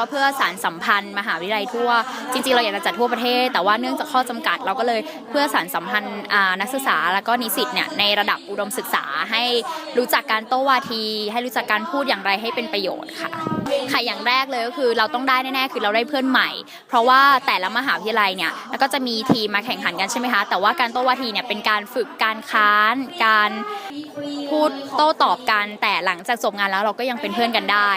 ก็เพื่อสารสัมพันธ์มหาวิทยาลัยทั่ว จริงๆ เราอยากจะจัดทั่วประเทศ แต่ว่าเนื่องจากข้อจำกัดเราก็เลยเพื่อสารสัมพันธ์นักศึกษาแล้วก็นิสิตเนี่ยในระดับอุดมศึกษาให้รู้จักการโต้วาที ให้รู้จักการพูดอย่างไรให้เป็นประโยชน์ค่ะค่ะอย่างแรกเลยก็คือเราต้องได้แน่ๆคือเราได้เพื่อนใหม่ เพราะว่าแต่ละมหาวิทยาลัยเนี่ยแล้วก็จะมีทีมมาแข่งขันกันใช่ไหมคะแต่ว่าการโต้วาทีเนี่ยเป็นการฝึกการค้าน การพูดโต้ตอบกันแต่หลังจากจบงานแล้วเราก็ยังเป็นเพื่อนกันได้